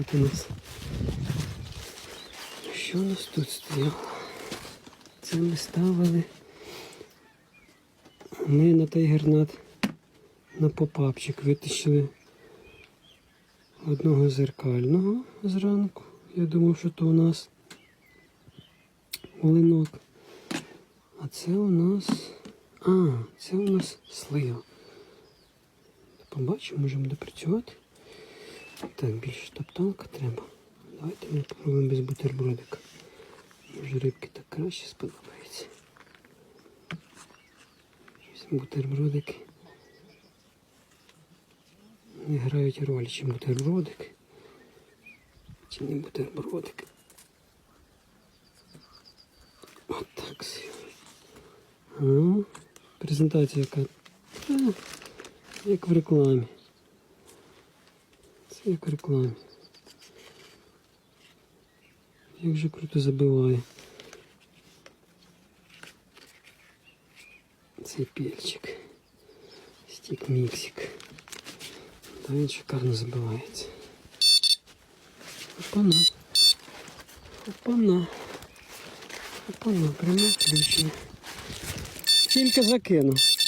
Тут у нас. Що у нас тут стояло? Це ми ставили. Ми на той гернат на попапчик витащили одного зеркального зранку. Я думав, що то у нас олинок. А це у нас. А, це у нас слива. Побачимо, може буде працювати. Так, більше топталка треба. Давайте ми попробуємо без бутербродика. Може рибки так краще сподобається. Щось бутербродики не грають ролі, чи бутербродик, чи не бутербродик. От так все. Презентація яка. Як в рекламі. Це як в рекламі. Як же круто забиває. Цей пельчик. Стік міксик. Та він шикарно забивається. Опана. Опана. Опана, прямо включення. Тільки закинув.